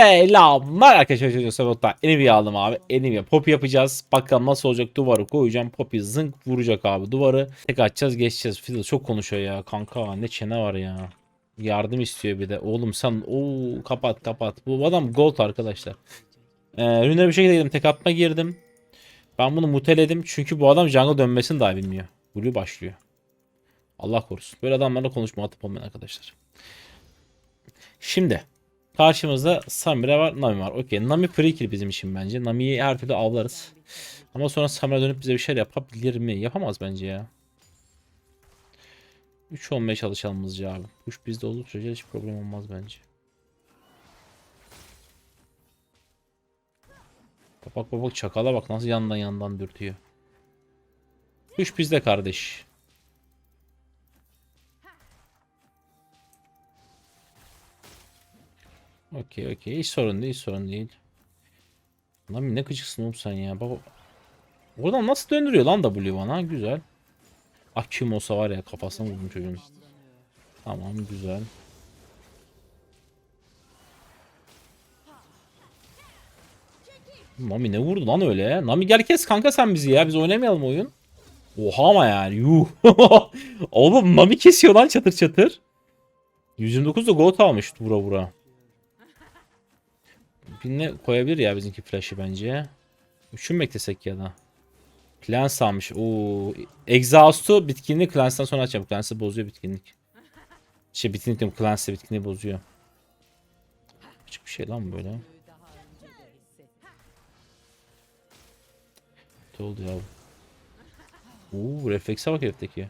Selamlar arkadaşlar çocuğum Sabot'tan Enemy aldım abi. Enemy. Pop yapacağız. Bakalım nasıl olacak. Duvarı koyacağım. Poppy zınk vuracak abi duvarı. Tek açacağız geçeceğiz. Fiddle çok konuşuyor ya kanka. Ne çene var ya. Yardım istiyor bir de. Oğlum sen ooo kapat kapat. Bu adam gold arkadaşlar. Ee, Ürünlere bir şekilde girdim. Tek atma girdim. Ben bunu muteledim. Çünkü bu adam jungle dönmesini daha bilmiyor. Blue başlıyor. Allah korusun. Böyle adamlarla konuşma atıp olmayın arkadaşlar. Şimdi Karşımızda Samira var, Nami var. Okey. Nami kill bizim için bence. Nami'yi her türlü avlarız. Ama sonra Samira dönüp bize bir şeyler yapabilir mi? Yapamaz bence ya. 3 olmaya çalışalım hızlıca abi. 3 bizde olduğu sürece hiç problem olmaz bence. Bak bak bak çakala bak nasıl yandan yandan dürtüyor. 3 bizde kardeş. Okey okey. Hiç sorun değil hiç sorun değil. Lan ne gıcıksın oğlum sen ya. Baba. Oradan nasıl döndürüyor lan W bana? Güzel. Kim olsa var ya kafasına vurdum çocuğun. Tamam güzel. Nami ne vurdu lan öyle? Nami gel kes kanka sen bizi ya. Biz oynamayalım oyun. Oha ama yani. Yuh. Oğlum Nami kesiyor lan çatır çatır. 129 da gold almış vura vura. Birine koyabilir ya bizimki flash'ı bence. Üçün mü eklesek ya da? Clans almış. Oo. Exhaust'u bitkinlik Clans'tan sonra açacağım. Clans'ı bozuyor bitkinlik. Şey bitkinlik diyorum. Clans'ı bitkinliği bozuyor. Küçük bir şey lan böyle. Ne oldu ya? Oo, reflekse bak herifteki.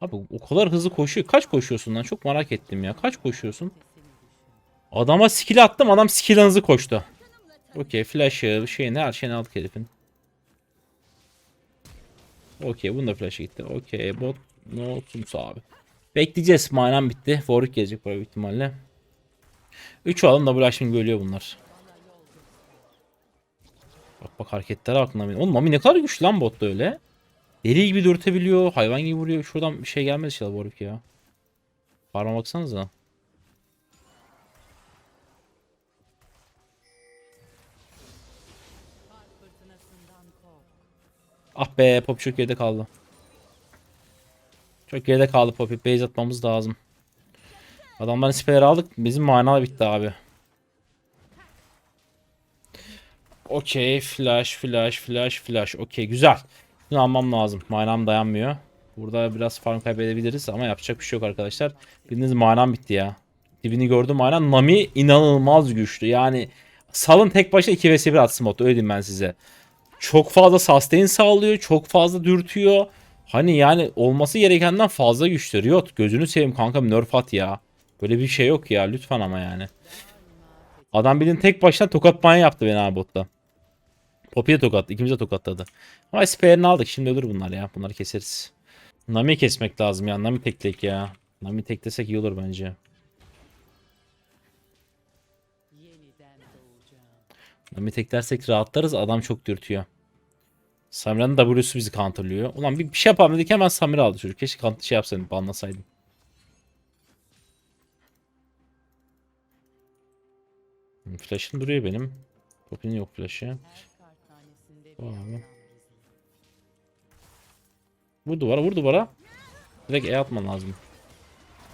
Abi o kadar hızlı koşuyor. Kaç koşuyorsun lan? Çok merak ettim ya. Kaç koşuyorsun? Adama skill attım. Adam skill hızlı koştu. Okey. Flash'ı, şeyini her şeyini aldık herifin. Okey. Bunun da flash'ı gitti. Okey. Bot ne olsun abi. Bekleyeceğiz. Manam bitti. Warwick gelecek büyük ihtimalle. 3 alın da şimdi görüyor bunlar. Bak bak hareketlere Nami. Oğlum Nami ne kadar güçlü lan botta öyle. Deli gibi dürtebiliyor. Hayvan gibi vuruyor. Şuradan bir şey gelmez inşallah Warwick ya. Parma baksanıza. Ah be Pop çok geride kaldı. Çok geride kaldı Poppy. Base atmamız lazım. Adamların siperleri aldık. Bizim mana bitti abi. Okey. Flash, flash, flash, flash. Okey güzel. Bunu almam lazım. Manam dayanmıyor. Burada biraz farm kaybedebiliriz ama yapacak bir şey yok arkadaşlar. Bildiğiniz manam bitti ya. Dibini gördüm mana. Nami inanılmaz güçlü. Yani salın tek başına 2 vs 1 atsın mod. Öyle diyeyim ben size. Çok fazla sustain sağlıyor. Çok fazla dürtüyor. Hani yani olması gerekenden fazla güçlü. Riot gözünü seveyim kankam nerf at ya. Böyle bir şey yok ya lütfen ama yani. Adam bildiğin tek başına tokat yaptı beni abi botta. Poppy'ye tokat. ikimiz de tokatladı. Ama SPR'ini aldık. Şimdi ölür bunlar ya. Bunları keseriz. Nami kesmek lazım ya. Nami teklek ya. Nami teklesek iyi olur bence. Nami teklersek rahatlarız. Adam çok dürtüyor. Samira'nın W'su bizi counterlıyor. Ulan bir, bir şey yapalım dedik hemen Samira aldı çocuk. Keşke counter şey yapsaydım. Banlasaydım. Flash'ım duruyor benim. Poppy'nin yok flash'ı. Abi. Vur duvara vur duvara. Direkt E atman lazım.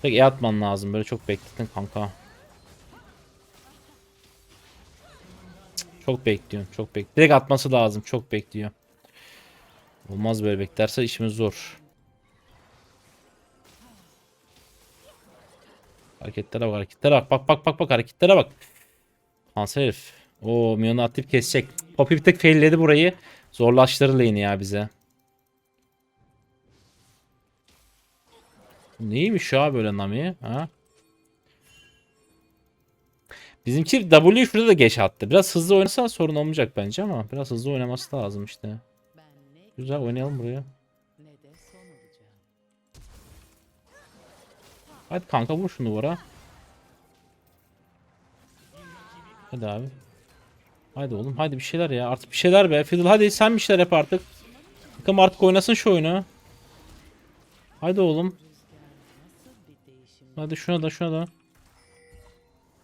Direkt E atman lazım. Böyle çok beklettin kanka. Çok bekliyorsun. Çok bek. Direkt atması lazım. Çok bekliyor. Olmaz böyle beklerse işimiz zor. Hareketlere bak hareketlere bak. Bak bak bak bak hareketlere bak. Kanser herif. Oo Mion'u aktif kesecek. Poppy bir tek failledi burayı. Zorlaştırır lane'i ya bize. Neymiş ya böyle Nami? Ha? Bizimki W şurada da geç attı. Biraz hızlı oynasa sorun olmayacak bence ama biraz hızlı oynaması lazım işte. Güzel oynayalım buraya. Hadi kanka vur şunu duvara. Hadi abi. Hadi oğlum hadi bir şeyler ya. Artık bir şeyler be. Fiddle hadi sen bir şeyler yap artık. Takım artık oynasın şu oyunu. Hadi oğlum. Hadi şuna da şuna da.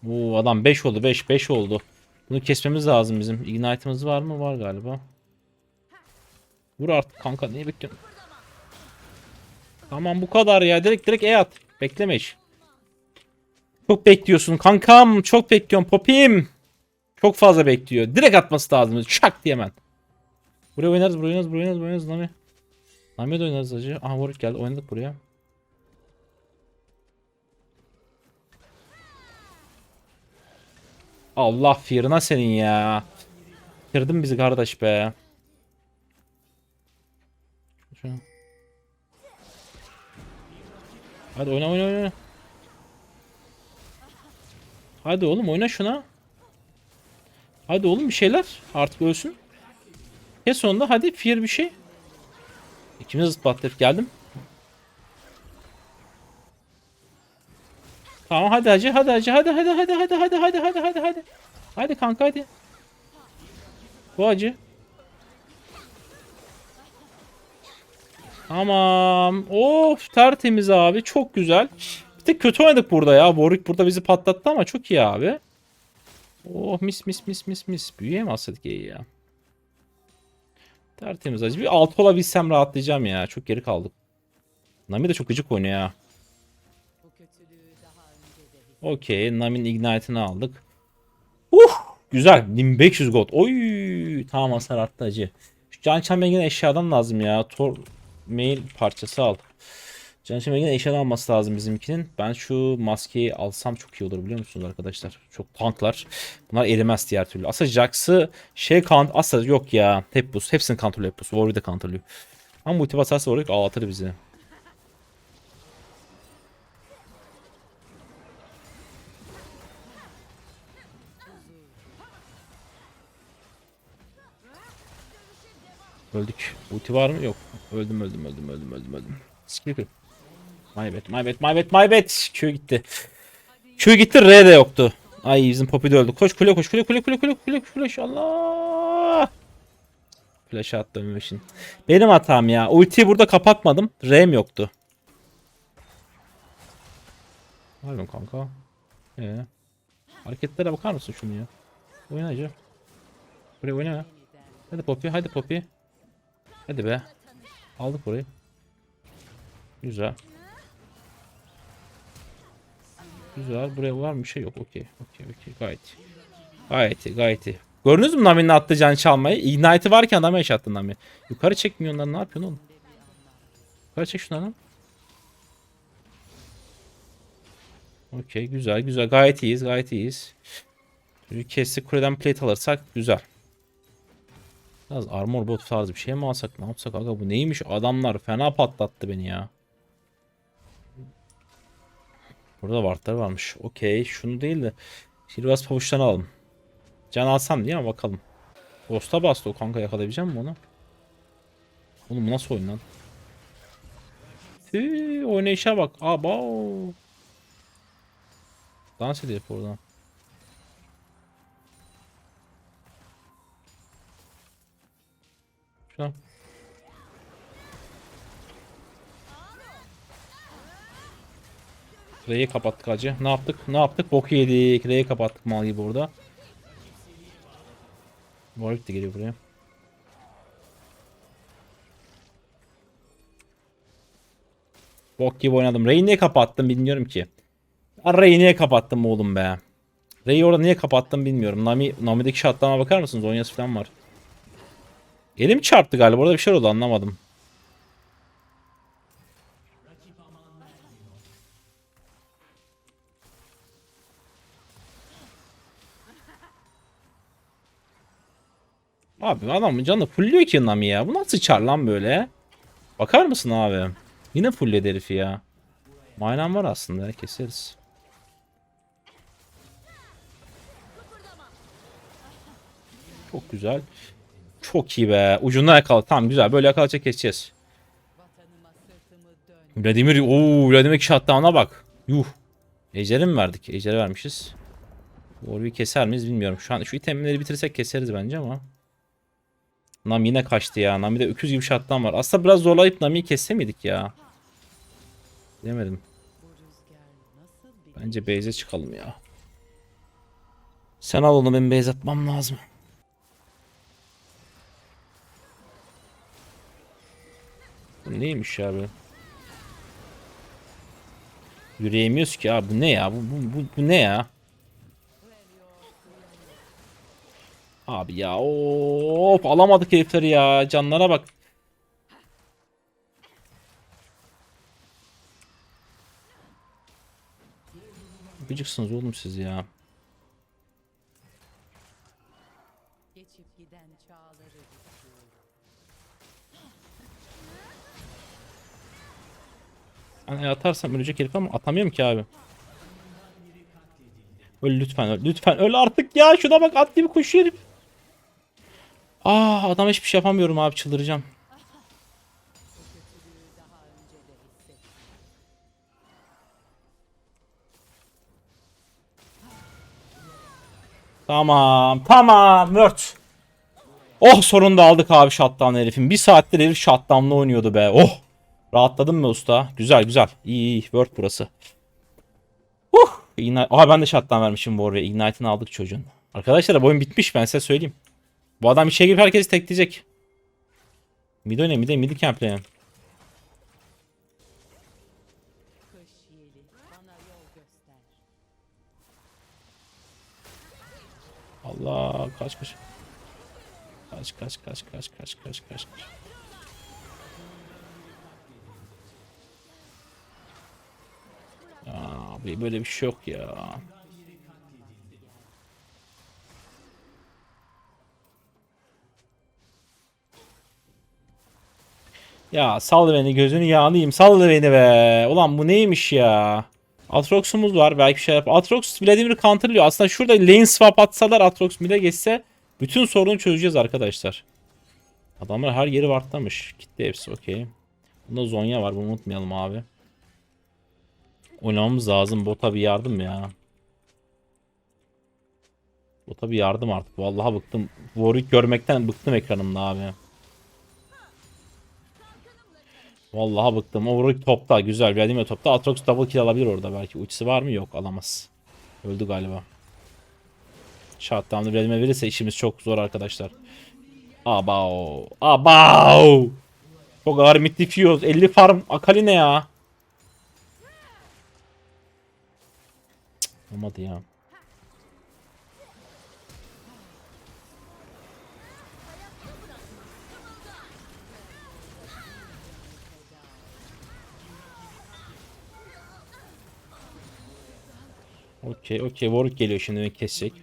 Oo adam 5 oldu 5 5 oldu. Bunu kesmemiz lazım bizim. Ignite'ımız var mı? Var galiba. Vur artık kanka niye bekliyorsun? Tamam bu kadar ya. Direkt direkt E at. Bekleme hiç. Çok bekliyorsun kankam. Çok bekliyorum popim. Çok fazla bekliyor. Direkt atması lazım. Çak diye hemen. Buraya oynarız, buraya oynarız, buraya oynarız, buraya oynarız. Nami. Nami'ye de oynarız acı. Aha Warwick geldi. Oynadık buraya. Allah firına senin ya. Kırdın bizi kardeş be. Hadi oyna oyna oyna. Hadi oğlum oyna şuna. Hadi oğlum bir şeyler. Artık ölsün. Kes sonunda hadi fear bir şey. İkimiz zıplattık geldim. Tamam hadi hacı hadi hacı hadi hadi hadi hadi hadi hadi hadi hadi hadi. Hadi kanka hadi. Bu acı. Tamam. Of tertemiz abi. Çok güzel. Bir tek kötü oynadık burada ya. Warwick burada bizi patlattı ama çok iyi abi. Oh mis mis mis mis mis. Büyüyemezdik iyi ya. Tertemiz acı. Bir alt olabilsem rahatlayacağım ya. Çok geri kaldık. Nami de çok gıcık oynuyor ya. Okey. Nami'nin Ignite'ını aldık. Uh! Güzel. 1500 gold. Oy! Tamam hasar arttı acı. Şu Can Çembeng'in eşyadan lazım ya. Tor mail parçası al. Can Çembeng'in eşyadan alması lazım bizimkinin. Ben şu maskeyi alsam çok iyi olur biliyor musunuz arkadaşlar? Çok tanklar. Bunlar erimez diğer türlü. Aslında Jax'ı şey kant aslında yok ya. Hep buz. Hepsini kontrol hep buz. Warwick'i de kontrolüyor. Ama multi basarsa Warwick ağlatır bizi. Öldük. Ulti var mı? Yok. Öldüm öldüm öldüm öldüm öldüm öldüm. Skipper. My bad my bad my bad my bad. Q gitti. Q gitti R de yoktu. Ay bizim Poppy de öldü. Koş kule koş kule kule kule kule kule flash Allah. Flash attı ölmemişin. Benim hatam ya. Ultiyi burada kapatmadım. R'm yoktu. Pardon kanka. Ee, hareketlere bakar mısın şunu ya? Oyna hacı. Buraya oyna. Hadi Poppy, hadi Poppy. Hadi be. Aldık burayı. Güzel. Güzel. Buraya var mı bir şey yok. Okey. Okey. Okey. Gayet. Gayet. Gayet iyi. Gördünüz mü Nami'nin attığı can çalmayı? Ignite'i varken adamı yaşattı Nami. Yukarı çekmiyor onları. Ne yapıyorsun oğlum? Yukarı çek şunları. lan. Okey. Güzel. Güzel. Gayet iyiyiz. Gayet iyiyiz. Bir kestik kuleden plate alırsak güzel. Biraz armor bot tarzı bir şey mi alsak ne yapsak aga bu neymiş adamlar fena patlattı beni ya. Burada wardlar varmış. Okey şunu değil de Silvas pabuçtan alalım. Can alsam diye ama bakalım. Ghost'a bastı o kanka yakalayabilecek mi onu? Oğlum nasıl oyun lan? Tüh, oynayışa bak. Aba. Dans ediyor oradan. Şu R'yi kapattık acı. Ne yaptık? Ne yaptık? Boku yedik. R'yi kapattık mal gibi orada. Warwick de geliyor buraya. Bok gibi oynadım. R'yi niye kapattım bilmiyorum ki. Ben R'yi niye kapattım oğlum be. R'yi orada niye kapattım bilmiyorum. Nami, Nami'deki şatlama bakar mısınız? Onyası falan var. Elim çarptı galiba. Orada bir şey oldu anlamadım. Abi adamın canı fulluyor ki Nami ya. Bu nasıl çar lan böyle? Bakar mısın abi? Yine fullledi herifi ya. Maynan var aslında keseriz. Çok güzel. Çok iyi be. Ucundan yakaladı. Tamam güzel. Böyle yakalayacak keseceğiz. Vladimir. ooo Vladimir shutdown'a bak. Yuh. Ejder'e mi verdik? Ejder'e vermişiz. Warwick'i keser miyiz bilmiyorum. Şu an şu itemleri bitirsek keseriz bence ama. Nami yine kaçtı ya. Nami'de öküz gibi şattan var. Aslında biraz zorlayıp Nami'yi kesse miydik ya? Bilemedim. Bence base'e çıkalım ya. Sen al onu ben base atmam lazım. Bu neymiş ya? Yürüyemiyoruz ki abi. Bu ne ya? Bu, bu, bu, bu ne ya? Abi ya of alamadık herifleri ya. Canlara bak. Gıcıksınız oğlum siz ya. Geçip giden çağları istiyorum. Hani atarsam ölecek herif ama atamıyorum ki abi. Öl lütfen öl. Lütfen öl artık ya. Şuna bak at gibi koşuyor herif. Aa adam hiçbir şey yapamıyorum abi çıldıracağım. Tamam tamam Mört. Oh sonunda aldık abi shutdown herifin. Bir saattir herif shutdown'la oynuyordu be. Oh. Rahatladın mı usta? Güzel güzel. İyi iyi. Word burası. Uh. Ignite. Aha ben de shutdown vermişim bu oraya. Ignite'ını aldık çocuğun. Arkadaşlar bu oyun bitmiş ben size söyleyeyim. Bu adam işe girip herkesi tekleyecek. Mid oyna mid mid göster. Allah kaç. Kaç kaç kaç kaç kaç kaç kaç. kaç. Abi böyle bir şey yok ya. Ya sal beni gözünü yağlayayım sal beni be. Ulan bu neymiş ya. Atrox'umuz var belki şey yap. Atrox Vladimir'i counterlıyor. Aslında şurada lane swap atsalar Atrox mid'e geçse bütün sorunu çözeceğiz arkadaşlar. Adamlar her yeri vartlamış. Gitti hepsi okey. Bunda Zonya var bunu unutmayalım abi. Oynamamız lazım. Bota bir yardım ya. Bota bir yardım artık. Vallahi bıktım. Warwick görmekten bıktım ekranımda abi. Vallahi bıktım. Warwick topta. Güzel. Vladimir topta. Atrox double kill alabilir orada belki. Ultisi var mı? Yok. Alamaz. Öldü galiba. Shutdown'da Vladimir verirse işimiz çok zor arkadaşlar. Abao. Abao. Çok ağır mitik yiyoruz. 50 farm. Akali ne ya? Cık, Olmadı ya. Okey okey Warwick geliyor şimdi beni kesecek.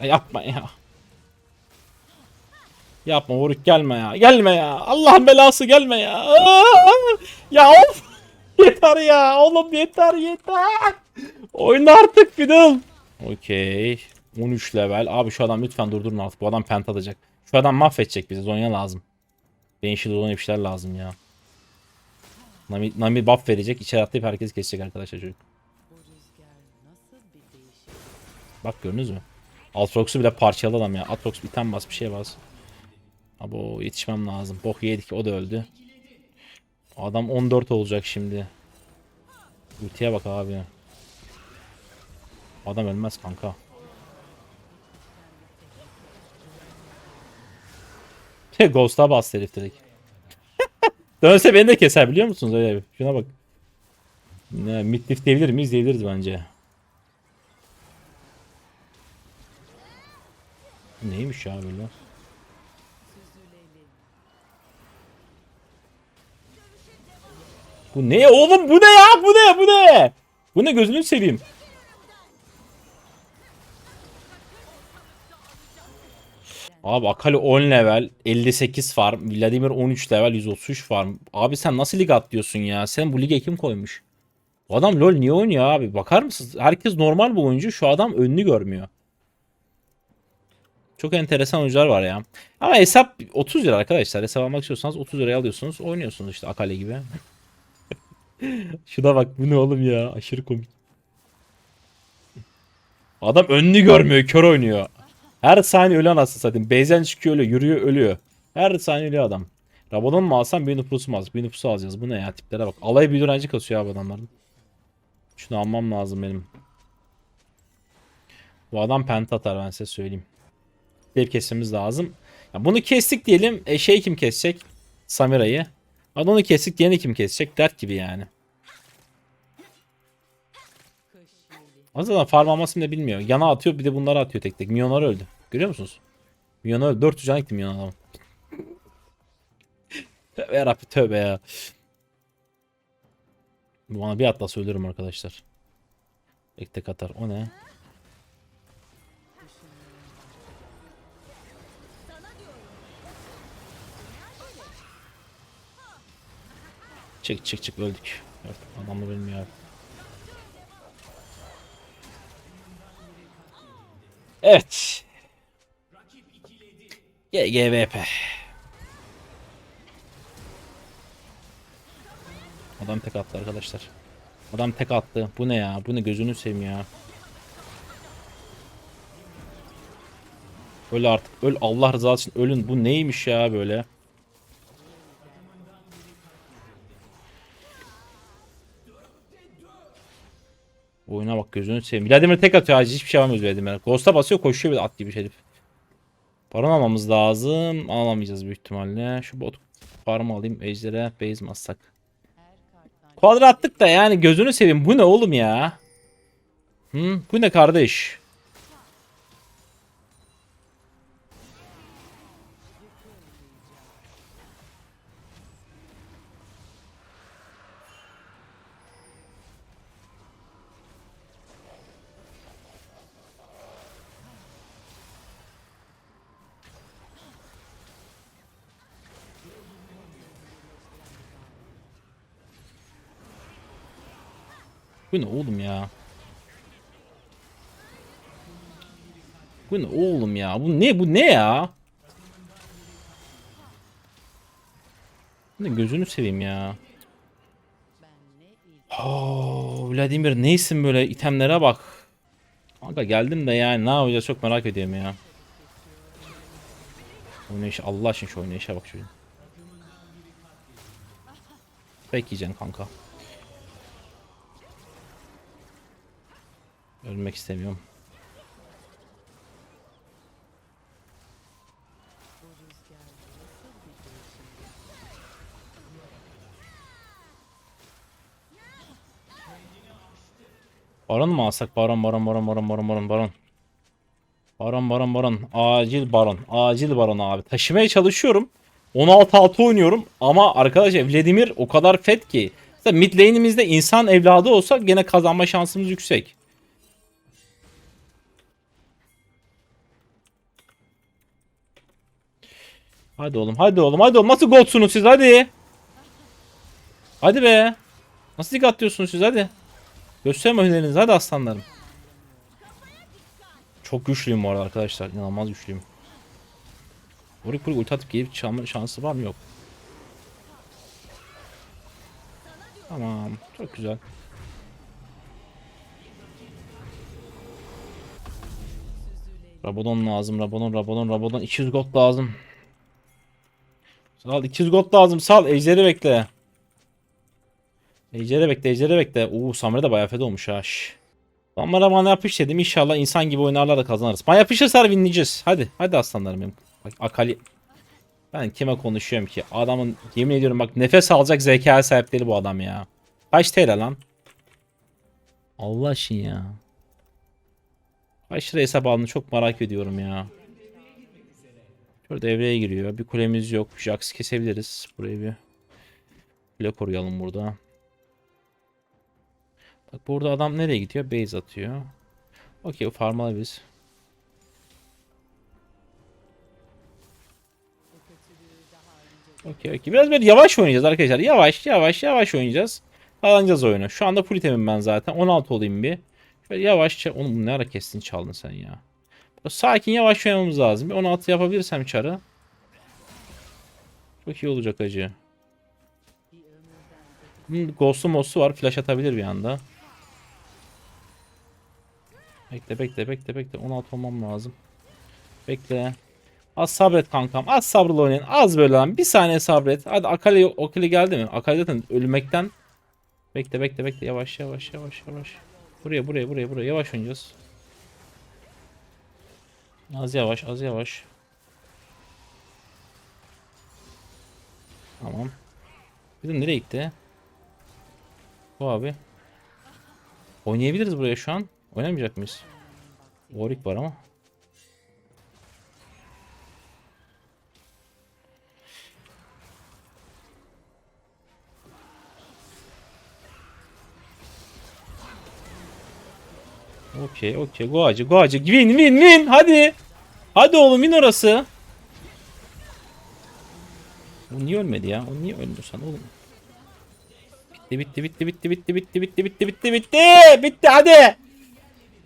Ya yapma ya. Yapma Warwick gelme ya. Gelme ya. Allah'ın belası gelme ya. Ya of. Yeter ya. Oğlum yeter yeter. Oyna artık Fiddle. Okey. 13 level. Abi şu adam lütfen durdurun artık. Bu adam pent atacak. Şu adam mahvedecek bizi. Zonya lazım. Benşil bir şeyler lazım ya. Nami, Nami buff verecek. İçeri atlayıp herkesi kesecek arkadaşlar çocuk. Bak gördünüz mü? Altrox'u bile parçaladı adam ya. Atrox bir tane bas bir şey bas. Abo yetişmem lazım. Bok yedik o da öldü. Adam 14 olacak şimdi. Ultiye bak abi. Adam ölmez kanka. Ghost'a bas herif direkt. Dönse beni de keser biliyor musunuz öyle bir. Şuna bak. Ne, midlift diyebilir miyiz? Diyebiliriz bence. Neymiş ya böyle? Bu ne oğlum? Bu ne ya? Bu ne? Bu ne? Bu ne? Gözünü seveyim. Abi Akali 10 level 58 farm Vladimir 13 level 133 farm. Abi sen nasıl lig atlıyorsun ya? Sen bu lige kim koymuş? Bu adam lol niye oynuyor abi? Bakar mısınız? Herkes normal bu oyuncu şu adam önünü görmüyor Çok enteresan oyuncular var ya Ama hesap 30 lira arkadaşlar hesap almak istiyorsanız 30 liraya alıyorsunuz oynuyorsunuz işte Akali gibi Şuna bak bu ne oğlum ya aşırı komik. Adam önünü görmüyor kör oynuyor. Her saniye ölüyor anasını satayım. Base'den çıkıyor ölüyor. Yürüyor ölüyor. Her saniye ölüyor adam. Rabadon mu alsam bir nüfusu mu alacağız? Bir nüfusu alacağız. Bu ne ya tiplere bak. Alay bir direnci kasıyor abi adamların. Şunu almam lazım benim. Bu adam penta atar ben size söyleyeyim. Dev kesmemiz lazım. Ya bunu kestik diyelim. E şey kim kesecek? Samira'yı. Adonu kestik diğerini kim kesecek? Dert gibi yani. Aslında farm almasını da bilmiyor. Yana atıyor bir de bunları atıyor tek tek. Milyonlar öldü. Görüyor musunuz? Milyonlar öldü. 400 can gitti milyon adam. tövbe yarabbi tövbe ya. Bu bana bir atlasa ölürüm arkadaşlar. Tek tek atar. O ne? Çık çık çık öldük. Evet, adamı bilmiyor abi. Evet. GGVP. Adam tek attı arkadaşlar. Adam tek attı. Bu ne ya? Bu ne gözünü seveyim ya. Öl artık. Öl Allah rızası için ölün. Bu neymiş ya böyle? Gözünü seveyim. Vladimir tek atıyor acil hiçbir şey yapamıyoruz Vladimir. Ghost'a basıyor koşuyor bir at gibi herif. Baron almamız lazım. Alamayacağız büyük ihtimalle. Şu bot farm alayım. Ejder'e base mi atsak? Her karttan Kuadra attık da yani gözünü seveyim. Bu ne oğlum ya? Hı? Bu ne kardeş? Bu ne oğlum ya? Bu ne oğlum ya? Bu ne bu ne ya? Ne gözünü seveyim ya. Oo, Vladimir neysin böyle itemlere bak. Kanka geldim de yani ne yapacağız çok merak ediyorum ya. Oynayış Allah aşkına şu oynayışa bak şöyle. Bekleyeceksin kanka. Ölmek istemiyorum. Baron mu alsak? Baron, baron, baron, baron, baron, baron, baron. Baron, baron, baron. Acil baron. Acil baron abi. Taşımaya çalışıyorum. 16-6 oynuyorum. Ama arkadaşlar Vladimir o kadar fet ki. Mid lane'imizde insan evladı olsa gene kazanma şansımız yüksek. Hadi oğlum, hadi oğlum, hadi oğlum. Nasıl goldsunuz siz hadi. Hadi be. Nasıl lig atıyorsunuz siz hadi. Gösterme hünerinizi hadi aslanlarım. Çok güçlüyüm bu arada arkadaşlar. İnanılmaz güçlüyüm. Vurik vurik ulti atıp gelip çalma şansı var mı? Yok. Tamam. Çok güzel. Rabadon lazım. Rabadon, Rabadon, Rabadon. 200 gold lazım. Sal 200 gold lazım. Sal. Ejderi bekle. Ejderi bekle, ejderi bekle. Uuu Samira da bayağı fed olmuş ha. Samira bana yapış dedim. İnşallah insan gibi oynarlar da kazanırız. Bana yapışırsa winleyeceğiz. Hadi, hadi aslanlarım benim. Bak Akali. Ben kime konuşuyorum ki? Adamın yemin ediyorum bak nefes alacak zekaya sahipleri bu adam ya. Kaç TL lan? Allah aşkına ya. Kaç lira hesap aldığını çok merak ediyorum ya. Şöyle devreye giriyor. Bir kulemiz yok. Jax kesebiliriz. Burayı bir kule koruyalım burada. Bak burada adam nereye gidiyor? Base atıyor. Okey farm alabiliriz. Okey okey. Biraz böyle yavaş oynayacağız arkadaşlar. Yavaş yavaş yavaş oynayacağız. Kazanacağız oyunu. Şu anda full itemim ben zaten. 16 olayım bir. Şöyle yavaşça. Oğlum ne ara kestin çaldın sen ya. Sakin yavaş oynamamız lazım. Bir 16 yapabilirsem çarı. Çok iyi olacak acı. ghost'u mos'u var. Flash atabilir bir anda. Bekle bekle bekle bekle. 16 olmam lazım. Bekle. Az sabret kankam. Az sabırla oynayın. Az böyle lan. Bir saniye sabret. Hadi Akali, Akali geldi mi? Akali zaten ölmekten. Bekle bekle bekle. Yavaş yavaş yavaş yavaş. Buraya buraya buraya buraya. Yavaş oynayacağız. Az yavaş az yavaş. Tamam. Bizim nereye gitti? Bu abi. Oynayabiliriz buraya şu an. Oynamayacak mıyız? Warwick var ama. Okey okey Goacı Goacı win win win hadi. Hadi oğlum win orası. O niye ölmedi ya? O niye ölmüyor sen oğlum? Bitti bitti bitti bitti bitti bitti bitti bitti bitti bitti bitti hadi.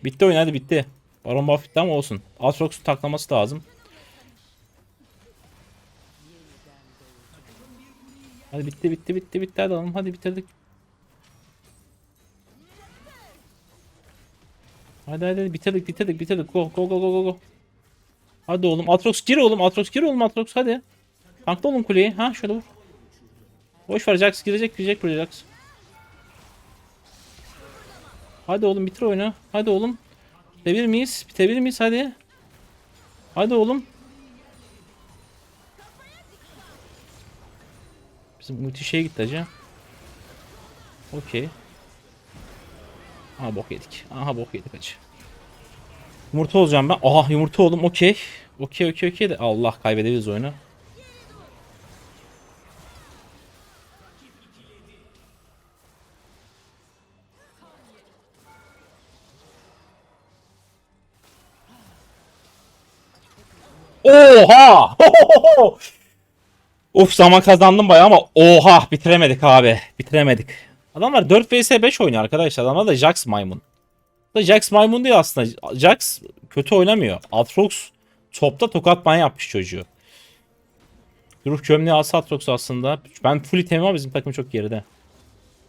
Bitti oyun hadi bitti. Baron Buff bitti ama olsun. Aatrox'un taklaması lazım. Hadi bitti bitti bitti bitti hadi oğlum hadi bitirdik. Hadi hadi bitirdik bitirdik bitirdik. Go go go go go. Hadi oğlum Atrox gir oğlum Atrox gir oğlum Atrox hadi. Tankla oğlum kuleyi. Ha şöyle vur. Boş ver Jax girecek girecek buraya Jax. Hadi oğlum bitir oyunu. Hadi oğlum. Bitebilir miyiz? Bitebilir miyiz? Hadi. Hadi oğlum. Bizim müthiş şeye gitti hacı. Okey. Aha bok yedik. Aha bok yedik hacı. Yumurta olacağım ben. Aha yumurta oldum. Okey. Okey okey okey de. Allah kaybedebiliriz oyunu. Oha! Of zaman kazandım bayağı ama oha bitiremedik abi. Bitiremedik. Adamlar 4 vs 5 oynuyor arkadaşlar. Adamlar da Jax maymun. Da Jax maymun değil aslında. Jax kötü oynamıyor. Aatrox topta tokat ban yapmış çocuğu. Ruh gömleği alsa Aatrox aslında. Ben full itemim ama bizim takım çok geride.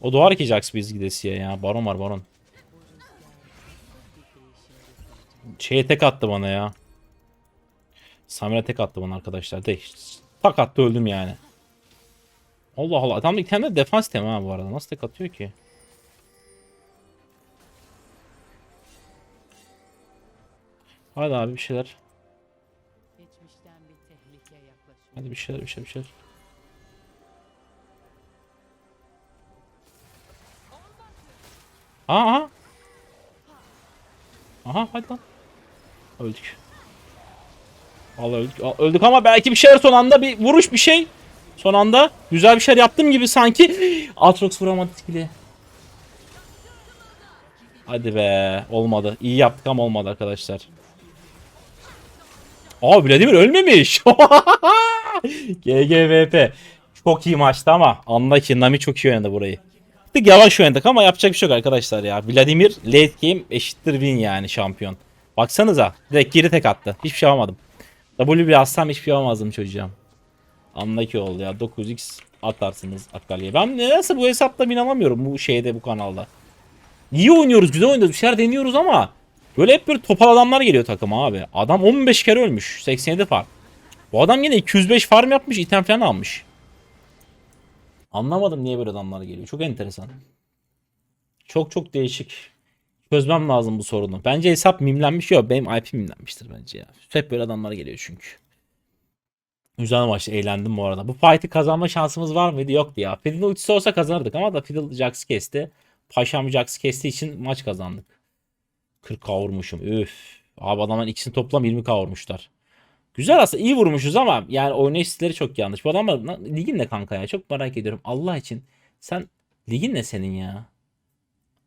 O doğar ki Jax biz gidesiye ya. Baron var baron. Şeye tek attı bana ya. Samira tek attı bana arkadaşlar. De tak attı öldüm yani. Allah Allah. Adam da kendi defans temi ha bu arada. Nasıl tek atıyor ki? Hadi abi bir şeyler. Geçmişten bir tehlike yaklaşıyor. Hadi bir şeyler bir şeyler bir şeyler. Aha aha. Hadi lan. Öldük. Vallahi öldük. Öldük ama belki bir şeyler son anda bir vuruş bir şey. Son anda güzel bir şeyler yaptım gibi sanki. Aatrox vuramadı skill'i. Hadi be. Olmadı. İyi yaptık ama olmadı arkadaşlar. Aa Vladimir ölmemiş. GGVP. Çok iyi maçtı ama anla ki Nami çok iyi oynadı burayı. Tık yavaş oynadık ama yapacak bir şey yok arkadaşlar ya. Vladimir late game eşittir win yani şampiyon. Baksanıza direkt geri tek attı. Hiçbir şey yapamadım. W bir atsam hiçbir şey yapamazdım çocuğum. Anla ki oldu ya. 9x atarsınız Akali'ye. Ben nasıl bu hesapla win alamıyorum bu şeyde bu kanalda. İyi oynuyoruz güzel oynuyoruz bir şeyler deniyoruz ama Böyle hep böyle topal adamlar geliyor takıma abi. Adam 15 kere ölmüş. 87 farm. Bu adam yine 205 farm yapmış. item falan almış. Anlamadım niye böyle adamlar geliyor. Çok enteresan. Çok çok değişik. Çözmem lazım bu sorunu. Bence hesap mimlenmiş. Yok benim IP mimlenmiştir bence ya. Hep böyle adamlar geliyor çünkü. Güzel maç. Eğlendim bu arada. Bu fight'ı kazanma şansımız var mıydı? Yoktu ya. Fiddle ultisi olsa kazanırdık ama da Fiddle Jax kesti. Paşam Jax kestiği için maç kazandık. 40 kavurmuşum. Üf. Abi adamlar ikisini toplam 20 kavurmuşlar. Güzel aslında iyi vurmuşuz ama yani oynayış stilleri çok yanlış. Bu adamlar ligin ne kanka ya? Çok merak ediyorum. Allah için sen ligin ne senin ya?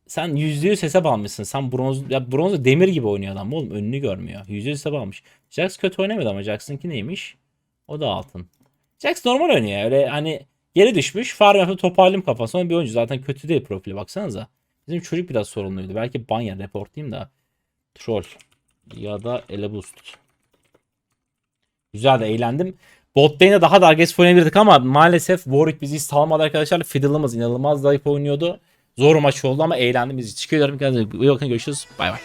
Sen %100 hesap almışsın. Sen bronz ya bronz demir gibi oynuyor adam oğlum. Önünü görmüyor. %100 hesap almış. Jax kötü oynamadı ama Jax'ınki neymiş? O da altın. Jax normal oynuyor. Öyle hani geri düşmüş. Farm yapıp toparlayayım kafasına bir oyuncu. Zaten kötü değil profili baksanıza. Bizim çocuk biraz sorunluydu. Belki banyer reportlayayım da. Troll. Ya da ele boost. Güzel de eğlendim. Bot daha da agresif oynayabilirdik ama maalesef Warwick bizi salmadı arkadaşlar. Fiddle'ımız inanılmaz zayıf oynuyordu. Zor maç oldu ama eğlendim biz. Çıkıyorum. Kendinize iyi bakın. Görüşürüz. Bay bay.